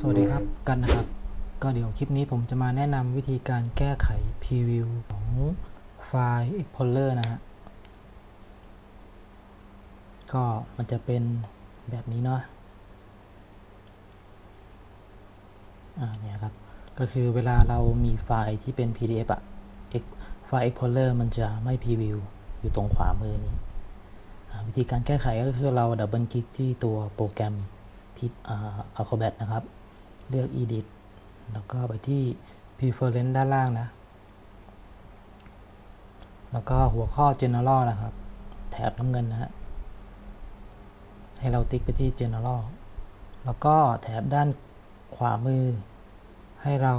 สวัสดีครับกันนะครับ ก็เดี๋ยวคลิปนี้ผมจะมาแนะนำวิธีการแก้ไข preview ของไฟล์ Explorer นะฮะก็มันจะเป็นแบบนี้เนาะอ่าเนี่ยครับ ก็คือเวลาเรามีไฟล์ที่เป็น PDF อะไฟล์ Explorer มันจะไม่ preview อยู่ตรงขวามือนี้วิธีการแก้ไขก็คือเราดับเบิลคลิกที่ตัวโปรแกรมพิอ่า Acrobat นะครับ เลือก Edit แล้วก็ไปที่ Preference ด้านล่างนะ แล้วก็หัวข้อ General นะครับ แถบน้ำเงินนะฮะ ให้เราติ๊กไปที่ General แล้วก็แถบด้านขวามือ ให้เรา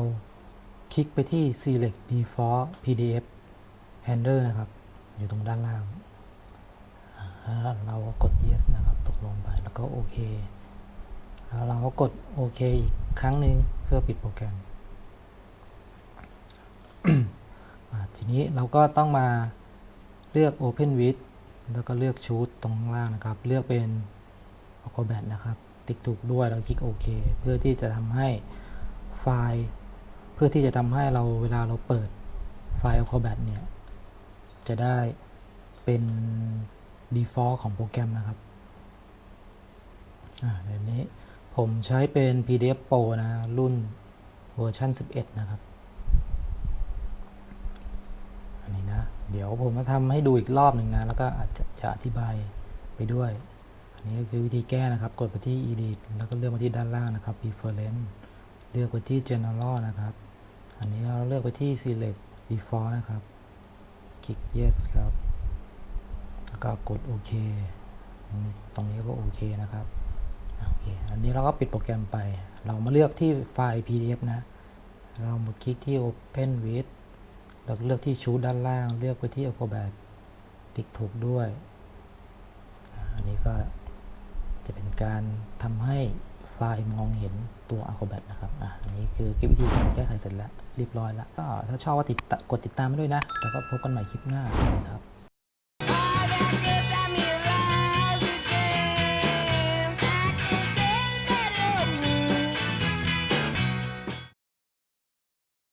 คลิกไปที่ Select Default PDF Handler นะครับ อยู่ตรงด้านล่าง เรากด Yes นะครับ ตกลงไป แล้วก็โอเค เราก็กดโอเคอีกครั้งหนึ่งเพื่อปิดโปรแกรม ทีนี้เราก็ต้องมาเลือก Open with แล้วก็เลือก Choose ตรงข้างล่างนะครับ เลือกเป็น Acrobat นะครับ ติ๊กถูกด้วยแล้วคลิกโอเคเพื่อที่จะทำให้ไฟล์ เพื่อที่จะทำให้เราเวลาเราเปิดไฟล์ Acrobat เนี่ย จะได้เป็น default ของโปรแกรมนะครับ อ่าเดี๋ยวนี้ ผมใช้เป็น PDF Pro นะ รุ่นเวอร์ชัน11 นะครับ อันนี้นะ เดี๋ยวผมจะทำให้ดูอีกรอบหนึ่งนะ แล้วก็อาจจะจะอธิบายไปด้วย อันนี้ก็คือวิธีแก้นะครับ กดไปที่ Edit แล้วก็เลือกมาที่ด้านล่างนะครับ Preference เลือกไปที่ General นะครับ อันนี้เราเลือกไปที่ Select Default นะครับ คลิก Yes ครับ แล้วก็กดโอเค ตรงนี้ก็โอเคนะครับ คอันนี้เราก็ปิดโปรแกรมไป เรามาเลือกที่ไฟล์ PDF นะ เรามาคลิกที่ Open with แล้วเลือกที่ชูด้านล่าง เลือกไปที่ Acrobat ติ๊กถูกด้วย อันนี้ก็จะเป็นการทำให้ไฟล์มองเห็นตัว Acrobat นะครับ อันนี้คือคลิปวิธีการแก้ไขเสร็จแล้วเรียบร้อยแล้ว ก็ถ้าชอบว่าติดกดติดตามไว้ด้วยนะ แล้วก็พบกันใหม่คลิปหน้า สวัสดีครับ